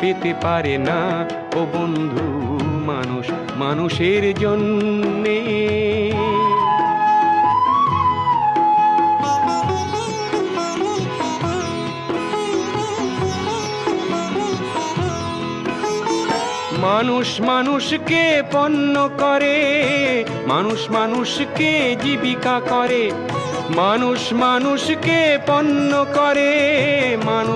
পেতে পারে না। ও বন্ধু, মানুষ, মানুষের জন্যে। মানুষ, মানুষকে পণ্য করে। মানুষ, মানুষকে জীবিকা করে। মানুষ, মানুষকে পণ্য করে। মানুষ